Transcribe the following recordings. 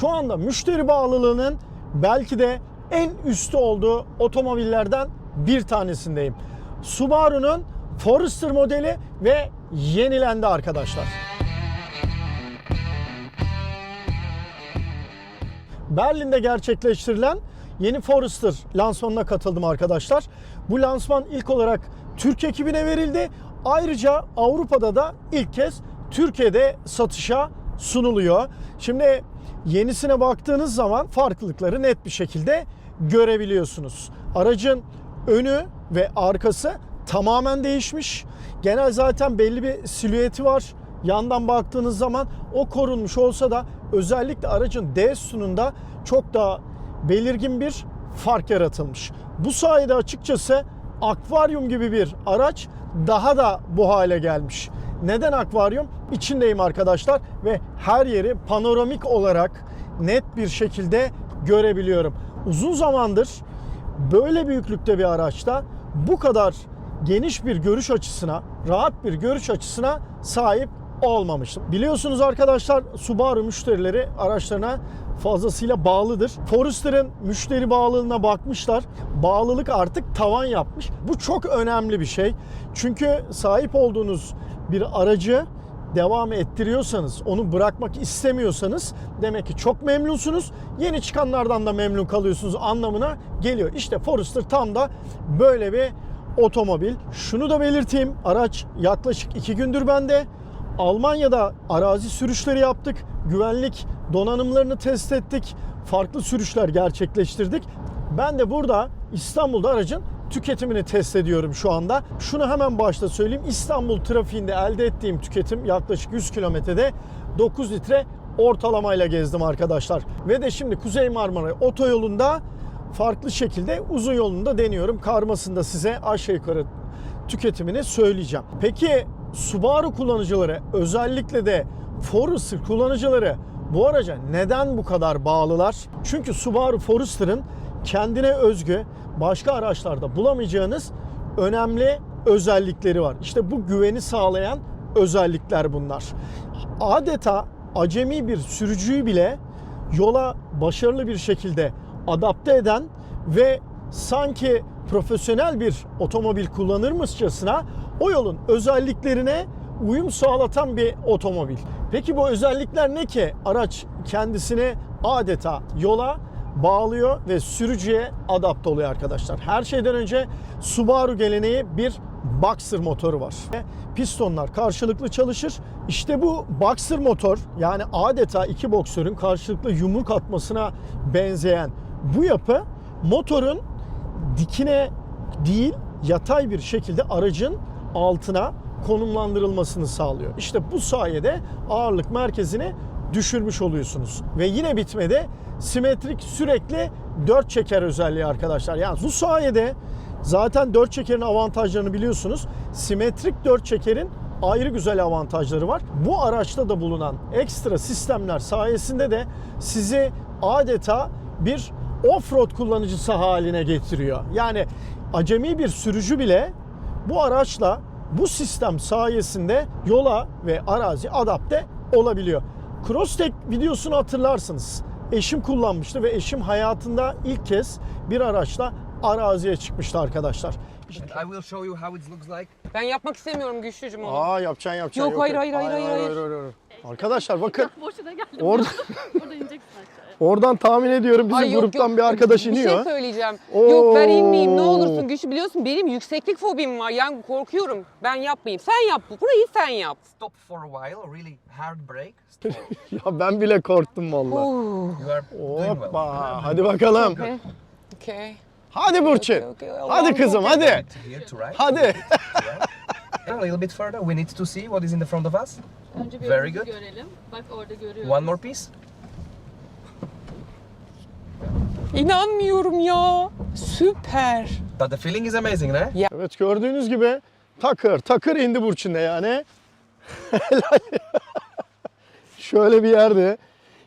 şu anda müşteri bağlılığının belki de en üstü olduğu otomobillerden bir tanesindeyim. Subaru'nun Forester modeli ve yenilendi arkadaşlar. Berlin'de gerçekleştirilen yeni Forester lansmanına katıldım arkadaşlar. Bu lansman ilk olarak Türk ekibine verildi. Ayrıca Avrupa'da da ilk kez Türkiye'de satışa sunuluyor. Şimdi yenisine baktığınız zaman farklılıkları net bir şekilde görebiliyorsunuz. Aracın önü ve arkası tamamen değişmiş. Genel zaten belli bir silüeti var. Yandan baktığınız zaman o korunmuş olsa da özellikle aracın D sütununda çok daha belirgin bir fark yaratılmış. Bu sayede açıkçası akvaryum gibi bir araç daha da bu hale gelmiş. Neden akvaryum? İçindeyim arkadaşlar ve her yeri panoramik olarak net bir şekilde görebiliyorum. Uzun zamandır böyle büyüklükte bir araçta bu kadar geniş bir görüş açısına, rahat bir görüş açısına sahip olmamıştım. Biliyorsunuz arkadaşlar Subaru müşterileri araçlarına fazlasıyla bağlıdır. Forrester'ın müşteri bağlılığına bakmışlar. Bağlılık artık tavan yapmış. Bu çok önemli bir şey. Çünkü sahip olduğunuz bir aracı devam ettiriyorsanız, onu bırakmak istemiyorsanız demek ki çok memnunsunuz. Yeni çıkanlardan da memnun kalıyorsunuz anlamına geliyor. İşte Forester tam da böyle bir otomobil. Şunu da belirteyim. Araç yaklaşık 2 gündür bende. Almanya'da arazi sürüşleri yaptık. Güvenlik donanımlarını test ettik. Farklı sürüşler gerçekleştirdik. Ben de burada İstanbul'da aracın tüketimini test ediyorum şu anda. Şunu hemen başta söyleyeyim. İstanbul trafiğinde elde ettiğim tüketim yaklaşık 100 kilometrede 9 litre ortalamayla gezdim arkadaşlar. Ve de şimdi Kuzey Marmara otoyolunda farklı şekilde uzun yolunda deniyorum. Karmasında size aşağı yukarı tüketimini söyleyeceğim. Peki Subaru kullanıcıları özellikle de Forester kullanıcıları bu araca neden bu kadar bağlılar? Çünkü Subaru Forester'ın kendine özgü başka araçlarda bulamayacağınız önemli özellikleri var. İşte bu güveni sağlayan özellikler bunlar. Adeta acemi bir sürücüyü bile yola başarılı bir şekilde adapte eden ve sanki profesyonel bir otomobil kullanırmışçasına o yolun özelliklerine uyum sağlatan bir otomobil. Peki bu özellikler ne ki? Araç kendisini adeta yola bağlıyor ve sürücüye adapte oluyor arkadaşlar. Her şeyden önce Subaru geleneği bir Boxer motoru var. Pistonlar karşılıklı çalışır. İşte bu Boxer motor yani adeta iki boksörün karşılıklı yumruk atmasına benzeyen bu yapı motorun dikine değil yatay bir şekilde aracın altına konumlandırılmasını sağlıyor. İşte bu sayede ağırlık merkezini düşürmüş oluyorsunuz. Ve yine bitmedi. Simetrik sürekli dört çeker özelliği arkadaşlar. Yani bu sayede zaten dört çekerin avantajlarını biliyorsunuz. Simetrik dört çekerin ayrı güzel avantajları var. Bu araçta da bulunan ekstra sistemler sayesinde de sizi adeta bir off-road kullanıcısı haline getiriyor. Yani acemi bir sürücü bile bu araçla bu sistem sayesinde yola ve arazi adapte olabiliyor. Crosstech videosunu hatırlarsınız. Eşim kullanmıştı ve eşim hayatında ilk kez bir araçla araziye çıkmıştı arkadaşlar. İşte- I will show you how it looks like. Ben yapmak istemiyorum güçlücüm onu. Aa yapacaksın yapacaksın. Yok, hayır, hayır, hayır, hayır, hayır. Arkadaşlar bakın Boşuna geldim. Orada- Orada ineceksin aşağıya. Oradan tahmin ediyorum bizim Ay yok, gruptan yok. bir arkadaş Bir iniyor. şey söyleyeceğim. Oo. Yok ben inmeyeyim ne olursun güçlü biliyorsun benim yükseklik fobim var. Yani korkuyorum. Ben yapmayayım. Sen yap bu. Burayı sen yap. Stop for a while, really hard break. Ya ben bile korktum vallahi. You are doing well. Hoppa hadi bakalım. Okay. Okay. Hadi Burçin. Okay, okay. Hadi kızım hadi. Here to right. Hadi. A little bit further, we need to see what is in the front of us. Önce bir Very good. görelim. Bak orada görüyoruz. One more piece. İnanmıyorum ya. Süper. But the feeling is amazing, ne? Evet gördüğünüz gibi takır takır indi Burçin'de yani. Şöyle bir yerde.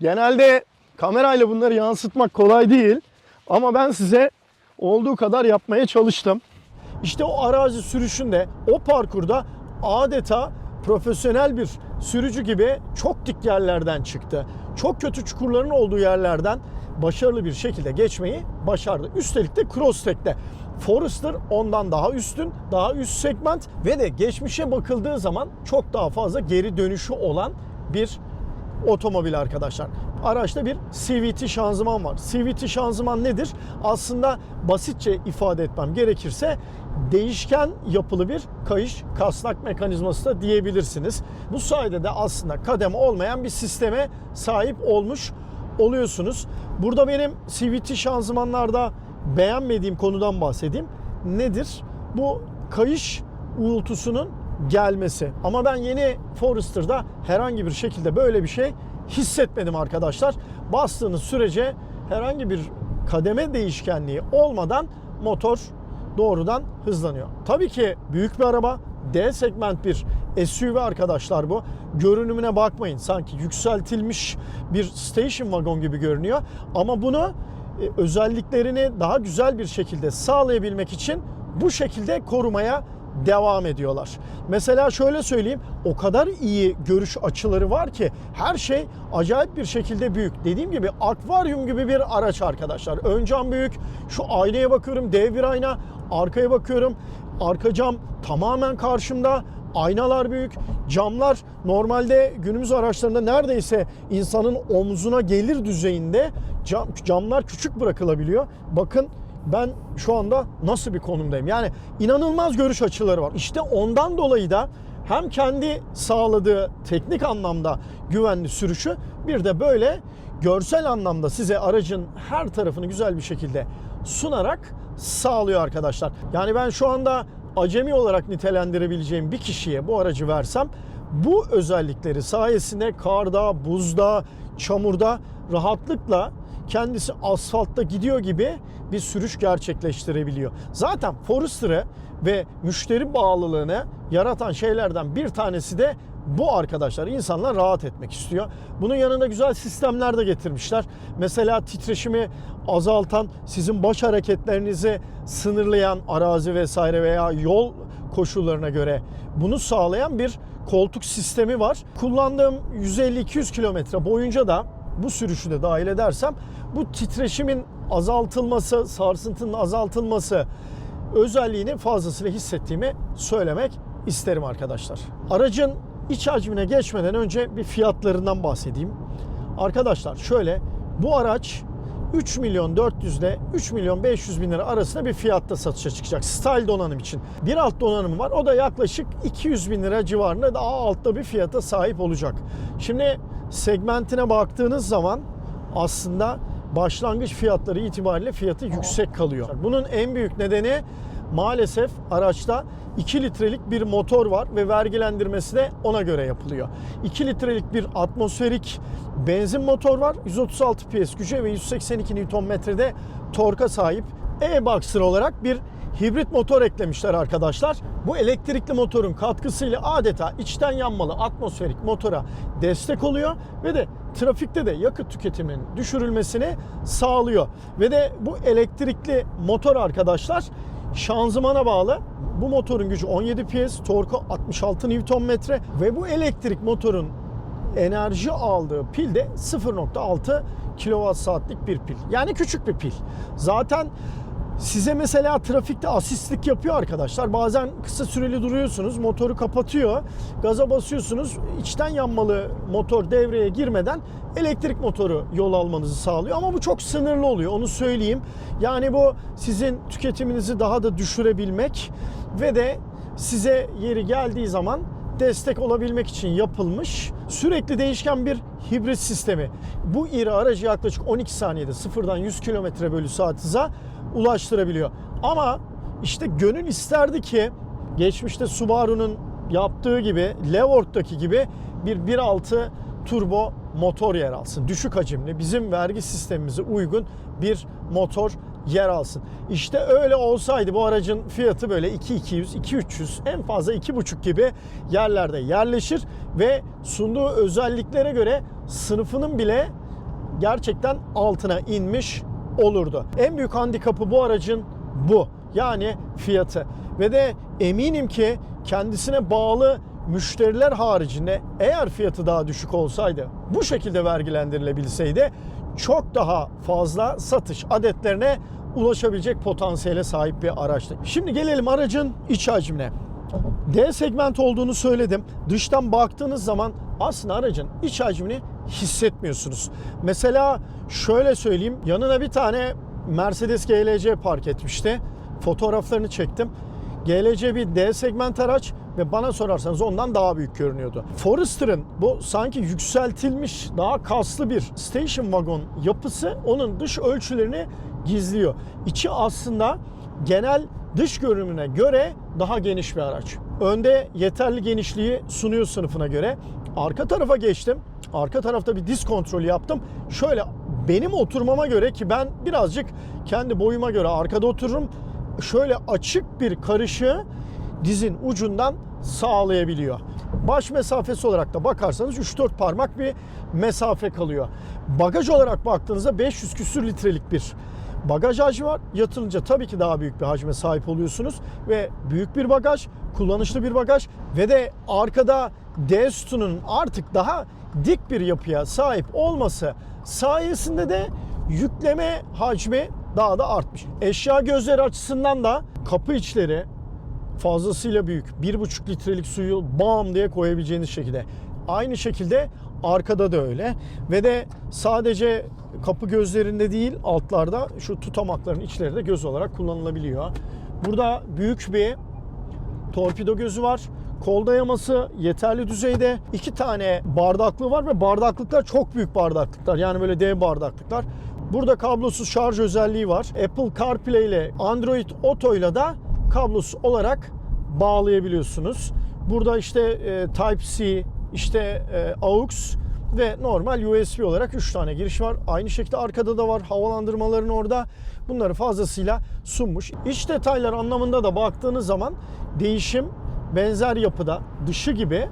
Genelde kamerayla bunları yansıtmak kolay değil. Ama ben size olduğu kadar yapmaya çalıştım. İşte o arazi sürüşünde, o parkurda adeta profesyonel bir sürücü gibi çok dik yerlerden çıktı. Çok kötü çukurların olduğu yerlerden başarılı bir şekilde geçmeyi başardı. Üstelik de Crosstrack'te. Forester ondan daha üstün, daha üst segment ve de geçmişe bakıldığı zaman çok daha fazla geri dönüşü olan bir otomobil arkadaşlar. Araçta bir CVT şanzıman var. CVT şanzıman nedir? Aslında basitçe ifade etmem gerekirse değişken yapılı bir kayış kasnak mekanizması da diyebilirsiniz. Bu sayede de aslında kademe olmayan bir sisteme sahip olmuş oluyorsunuz. Burada benim CVT şanzımanlarda beğenmediğim konudan bahsedeyim. Nedir? Bu kayış uğultusunun gelmesi. Ama ben yeni Forrester'da herhangi bir şekilde böyle bir şey hissetmedim arkadaşlar. Bastığınız sürece herhangi bir kademe değişkenliği olmadan motor doğrudan hızlanıyor. Tabii ki büyük bir araba. D segment bir SUV arkadaşlar bu. Görünümüne bakmayın. Sanki yükseltilmiş bir station wagon gibi görünüyor. Ama bunu e, özelliklerini daha güzel bir şekilde sağlayabilmek için bu şekilde korumaya devam ediyorlar. Mesela şöyle söyleyeyim, o kadar iyi görüş açıları var ki her şey acayip bir şekilde büyük. Dediğim gibi akvaryum gibi bir araç arkadaşlar. Ön cam büyük. Şu aynaya bakıyorum, dev bir ayna. Arkaya bakıyorum, arka cam tamamen karşımda. Aynalar büyük, camlar normalde günümüz araçlarında neredeyse insanın omzuna gelir düzeyinde cam, camlar küçük bırakılabiliyor. Bakın ben şu anda nasıl bir konumdayım? Yani inanılmaz görüş açıları var. İşte ondan dolayı da hem kendi sağladığı teknik anlamda güvenli sürüşü bir de böyle görsel anlamda size aracın her tarafını güzel bir şekilde sunarak sağlıyor arkadaşlar. Yani ben şu anda acemi olarak nitelendirebileceğim bir kişiye bu aracı versem bu özellikleri sayesinde karda, buzda, çamurda rahatlıkla kendisi asfaltta gidiyor gibi bir sürüş gerçekleştirebiliyor. Zaten Forrester'ı ve müşteri bağlılığını yaratan şeylerden bir tanesi de bu arkadaşlar. İnsanlar rahat etmek istiyor. Bunun yanında güzel sistemler de getirmişler. Mesela titreşimi azaltan, sizin baş hareketlerinizi sınırlayan arazi vesaire veya yol koşullarına göre bunu sağlayan bir koltuk sistemi var. Kullandığım 150-200 kilometre boyunca da bu sürüşü de dahil edersem bu titreşimin azaltılması, sarsıntının azaltılması özelliğini fazlasıyla hissettiğimi söylemek isterim arkadaşlar. Aracın iç hacmine geçmeden önce bir fiyatlarından bahsedeyim. Arkadaşlar şöyle bu araç 3 milyon 400 ile 3 milyon 500 bin lira arasında bir fiyatta satışa çıkacak. Style donanım için. Bir alt donanımı var. O da yaklaşık 200 bin lira civarında daha altta bir fiyata sahip olacak. Şimdi segmentine baktığınız zaman aslında başlangıç fiyatları itibariyle fiyatı yüksek kalıyor. Bunun en büyük nedeni maalesef araçta 2 litrelik bir motor var ve vergilendirmesi de ona göre yapılıyor. 2 litrelik bir atmosferik benzin motor var. 136 PS gücü ve 182 Nm'de torka sahip. E-Boxer olarak bir hibrit motor eklemişler arkadaşlar. Bu elektrikli motorun katkısıyla adeta içten yanmalı atmosferik motora destek oluyor ve de trafikte de yakıt tüketiminin düşürülmesini sağlıyor. Ve de bu elektrikli motor arkadaşlar şanzımana bağlı. Bu motorun gücü 17 PS, torku 66 Nm ve bu elektrik motorun enerji aldığı pil de 0.6 kWh'lik bir pil. Yani küçük bir pil. Zaten size mesela trafikte asistlik yapıyor arkadaşlar. Bazen kısa süreli duruyorsunuz, motoru kapatıyor, gaza basıyorsunuz. içten yanmalı motor devreye girmeden elektrik motoru yol almanızı sağlıyor. Ama bu çok sınırlı oluyor, onu söyleyeyim. Yani bu sizin tüketiminizi daha da düşürebilmek ve de size yeri geldiği zaman destek olabilmek için yapılmış sürekli değişken bir hibrit sistemi. Bu iri aracı yaklaşık 12 saniyede sıfırdan 100 km bölü saat hıza ulaştırabiliyor. Ama işte gönül isterdi ki geçmişte Subaru'nun yaptığı gibi Levort'taki gibi bir 1.6 turbo motor yer alsın. Düşük hacimli bizim vergi sistemimize uygun bir motor yer alsın. İşte öyle olsaydı bu aracın fiyatı böyle 2200, 2300 en fazla 2,5 gibi yerlerde yerleşir ve sunduğu özelliklere göre sınıfının bile gerçekten altına inmiş olurdu. En büyük handikapı bu aracın bu. Yani fiyatı. Ve de eminim ki kendisine bağlı müşteriler haricinde eğer fiyatı daha düşük olsaydı, bu şekilde vergilendirilebilseydi çok daha fazla satış adetlerine ulaşabilecek potansiyele sahip bir araçtı. Şimdi gelelim aracın iç hacmine. D segment olduğunu söyledim. Dıştan baktığınız zaman aslında aracın iç hacmini hissetmiyorsunuz. Mesela şöyle söyleyeyim. Yanına bir tane Mercedes GLC park etmişti. Fotoğraflarını çektim. GLC bir D segment araç ve bana sorarsanız ondan daha büyük görünüyordu. Forrester'ın bu sanki yükseltilmiş daha kaslı bir station wagon yapısı onun dış ölçülerini gizliyor. İçi aslında genel dış görünümüne göre daha geniş bir araç. Önde yeterli genişliği sunuyor sınıfına göre. Arka tarafa geçtim. Arka tarafta bir disk kontrolü yaptım. Şöyle benim oturmama göre ki ben birazcık kendi boyuma göre arkada otururum. Şöyle açık bir karışı dizin ucundan sağlayabiliyor. Baş mesafesi olarak da bakarsanız 3-4 parmak bir mesafe kalıyor. Bagaj olarak baktığınızda 500 küsür litrelik bir bagaj hacmi var. Yatırınca tabii ki daha büyük bir hacme sahip oluyorsunuz ve büyük bir bagaj, kullanışlı bir bagaj ve de arkada D sütunun artık daha dik bir yapıya sahip olması sayesinde de yükleme hacmi daha da artmış. Eşya gözleri açısından da kapı içleri fazlasıyla büyük. 1,5 litrelik suyu bam diye koyabileceğiniz şekilde. Aynı şekilde arkada da öyle. Ve de sadece kapı gözlerinde değil altlarda şu tutamakların içleri de göz olarak kullanılabiliyor. Burada büyük bir torpido gözü var. Kol dayaması yeterli düzeyde. İki tane bardaklığı var ve bardaklıklar çok büyük bardaklıklar. Yani böyle dev bardaklıklar. Burada kablosuz şarj özelliği var. Apple CarPlay ile Android Auto ile de kablosuz olarak bağlayabiliyorsunuz. Burada işte e, Type-C, işte e, AUX ve normal USB olarak 3 tane giriş var. Aynı şekilde arkada da var. Havalandırmaların orada. Bunları fazlasıyla sunmuş. İç detaylar anlamında da baktığınız zaman değişim benzer yapıda dışı gibi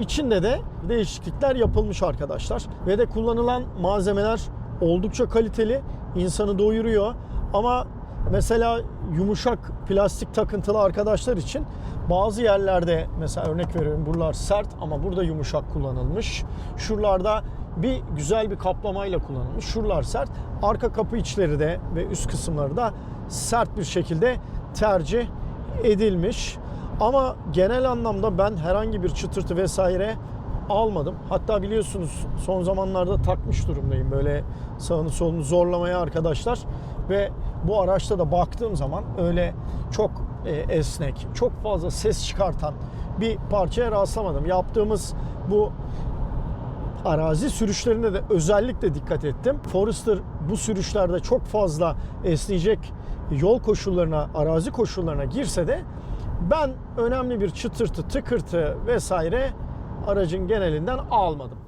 içinde de değişiklikler yapılmış arkadaşlar. Ve de kullanılan malzemeler oldukça kaliteli. insanı doyuruyor. Ama mesela yumuşak plastik takıntılı arkadaşlar için bazı yerlerde mesela örnek veriyorum buralar sert ama burada yumuşak kullanılmış. Şuralarda bir güzel bir kaplamayla kullanılmış. Şuralar sert. Arka kapı içleri de ve üst kısımları da sert bir şekilde tercih edilmiş. Ama genel anlamda ben herhangi bir çıtırtı vesaire almadım. Hatta biliyorsunuz son zamanlarda takmış durumdayım böyle sağını solunu zorlamaya arkadaşlar. Ve bu araçta da baktığım zaman öyle çok e, esnek, çok fazla ses çıkartan bir parçaya rastlamadım. Yaptığımız bu arazi sürüşlerinde de özellikle dikkat ettim. Forester bu sürüşlerde çok fazla esneyecek yol koşullarına, arazi koşullarına girse de ben önemli bir çıtırtı, tıkırtı vesaire aracın genelinden almadım.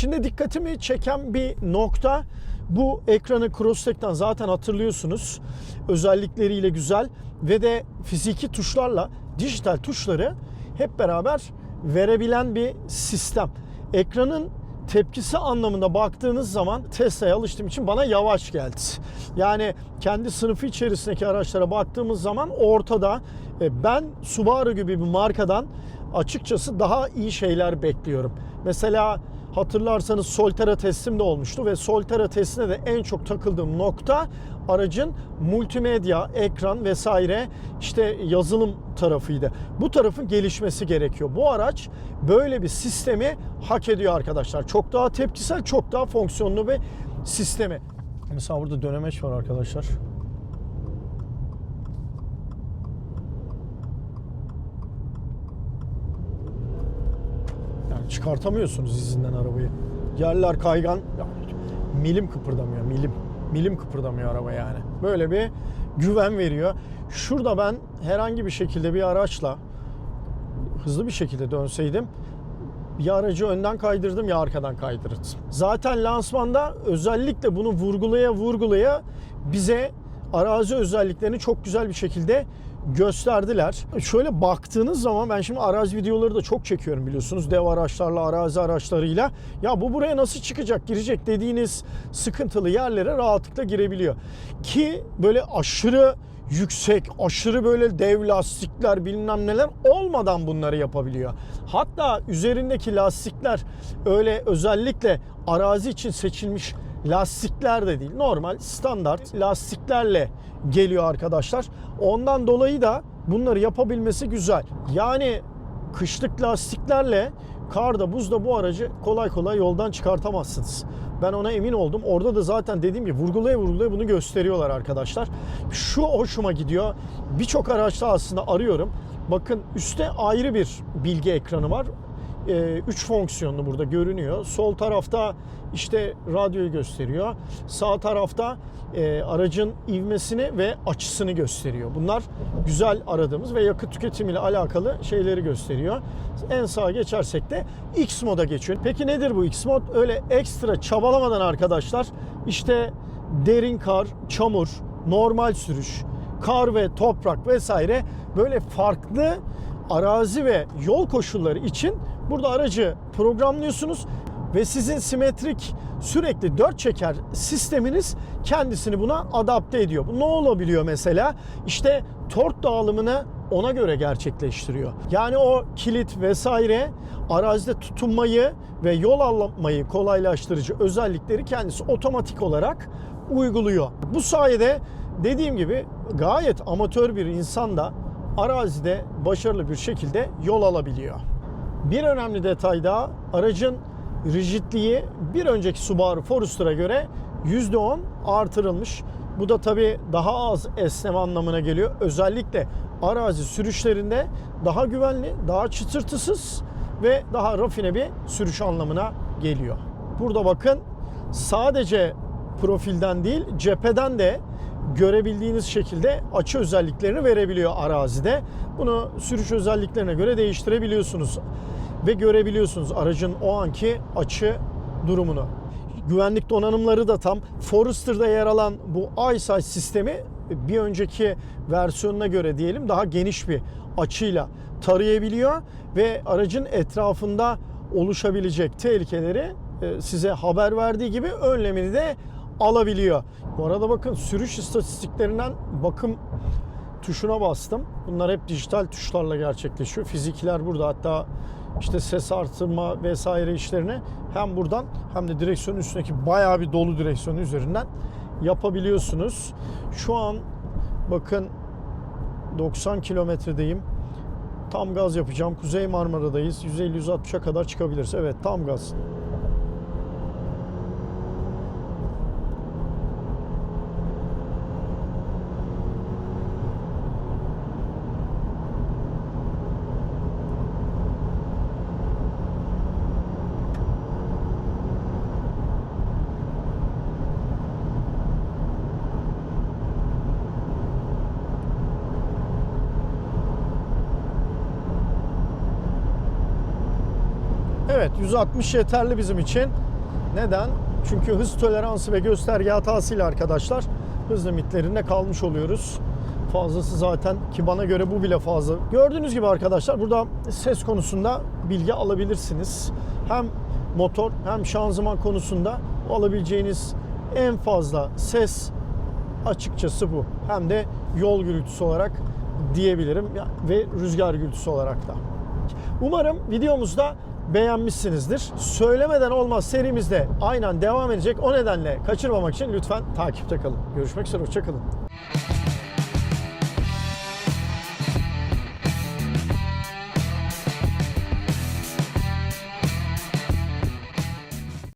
İçinde dikkatimi çeken bir nokta bu ekranı Crosstech'ten zaten hatırlıyorsunuz. Özellikleriyle güzel ve de fiziki tuşlarla dijital tuşları hep beraber verebilen bir sistem. Ekranın tepkisi anlamında baktığınız zaman Tesla'ya alıştığım için bana yavaş geldi. Yani kendi sınıfı içerisindeki araçlara baktığımız zaman ortada e, ben Subaru gibi bir markadan açıkçası daha iyi şeyler bekliyorum. Mesela hatırlarsanız Solterra testim de olmuştu ve Solterra testine de en çok takıldığım nokta aracın multimedya, ekran vesaire işte yazılım tarafıydı. Bu tarafın gelişmesi gerekiyor. Bu araç böyle bir sistemi hak ediyor arkadaşlar. Çok daha tepkisel, çok daha fonksiyonlu bir sistemi. Mesela burada dönemeç var arkadaşlar. Çıkartamıyorsunuz izinden arabayı. Yerler kaygan. Ya, milim kıpırdamıyor, milim. Milim kıpırdamıyor araba yani. Böyle bir güven veriyor. Şurada ben herhangi bir şekilde bir araçla hızlı bir şekilde dönseydim Ya aracı önden kaydırdım ya arkadan kaydırdım. Zaten lansmanda özellikle bunu vurgulaya vurgulaya bize arazi özelliklerini çok güzel bir şekilde gösterdiler. Şöyle baktığınız zaman ben şimdi arazi videoları da çok çekiyorum biliyorsunuz. Dev araçlarla, arazi araçlarıyla. Ya bu buraya nasıl çıkacak, girecek dediğiniz sıkıntılı yerlere rahatlıkla girebiliyor. Ki böyle aşırı yüksek, aşırı böyle dev lastikler bilmem neler olmadan bunları yapabiliyor. Hatta üzerindeki lastikler öyle özellikle arazi için seçilmiş lastikler de değil. Normal standart lastiklerle geliyor arkadaşlar. Ondan dolayı da bunları yapabilmesi güzel. Yani kışlık lastiklerle karda buzda bu aracı kolay kolay yoldan çıkartamazsınız. Ben ona emin oldum. Orada da zaten dediğim gibi vurgulaya vurgulaya bunu gösteriyorlar arkadaşlar. Şu hoşuma gidiyor. Birçok araçta aslında arıyorum. Bakın üstte ayrı bir bilgi ekranı var. 3 fonksiyonlu burada görünüyor. Sol tarafta işte radyoyu gösteriyor. Sağ tarafta e, aracın ivmesini ve açısını gösteriyor. Bunlar güzel aradığımız ve yakıt tüketimiyle alakalı şeyleri gösteriyor. En sağa geçersek de X moda geçiyor. Peki nedir bu X mod? Öyle ekstra çabalamadan arkadaşlar işte derin kar, çamur, normal sürüş, kar ve toprak vesaire böyle farklı arazi ve yol koşulları için burada aracı programlıyorsunuz ve sizin simetrik sürekli dört çeker sisteminiz kendisini buna adapte ediyor. Bu ne olabiliyor mesela? İşte tork dağılımını ona göre gerçekleştiriyor. Yani o kilit vesaire arazide tutunmayı ve yol almayı kolaylaştırıcı özellikleri kendisi otomatik olarak uyguluyor. Bu sayede dediğim gibi gayet amatör bir insan da arazide başarılı bir şekilde yol alabiliyor. Bir önemli detay daha aracın rigidliği bir önceki Subaru Forester'a göre %10 artırılmış. Bu da tabii daha az esneme anlamına geliyor. Özellikle arazi sürüşlerinde daha güvenli, daha çıtırtısız ve daha rafine bir sürüş anlamına geliyor. Burada bakın sadece profilden değil cepheden de görebildiğiniz şekilde açı özelliklerini verebiliyor arazide. Bunu sürüş özelliklerine göre değiştirebiliyorsunuz ve görebiliyorsunuz aracın o anki açı durumunu. Güvenlik donanımları da tam. Forrester'da yer alan bu EyeSight sistemi bir önceki versiyonuna göre diyelim daha geniş bir açıyla tarayabiliyor ve aracın etrafında oluşabilecek tehlikeleri e, size haber verdiği gibi önlemini de alabiliyor. Bu arada bakın sürüş istatistiklerinden bakım tuşuna bastım. Bunlar hep dijital tuşlarla gerçekleşiyor. Fizikler burada hatta işte ses artırma vesaire işlerini hem buradan hem de direksiyonun üstündeki bayağı bir dolu direksiyonun üzerinden yapabiliyorsunuz. Şu an bakın 90 kilometredeyim. Tam gaz yapacağım. Kuzey Marmara'dayız. 150-160'a kadar çıkabiliriz. Evet tam gaz. Evet 160 yeterli bizim için. Neden? Çünkü hız toleransı ve gösterge hatasıyla arkadaşlar hız limitlerinde kalmış oluyoruz. Fazlası zaten ki bana göre bu bile fazla. Gördüğünüz gibi arkadaşlar burada ses konusunda bilgi alabilirsiniz. Hem motor hem şanzıman konusunda alabileceğiniz en fazla ses açıkçası bu. Hem de yol gürültüsü olarak diyebilirim ve rüzgar gürültüsü olarak da. Umarım videomuzda beğenmişsinizdir. Söylemeden olmaz serimizde aynen devam edecek. O nedenle kaçırmamak için lütfen takipte kalın. Görüşmek üzere, hoşçakalın.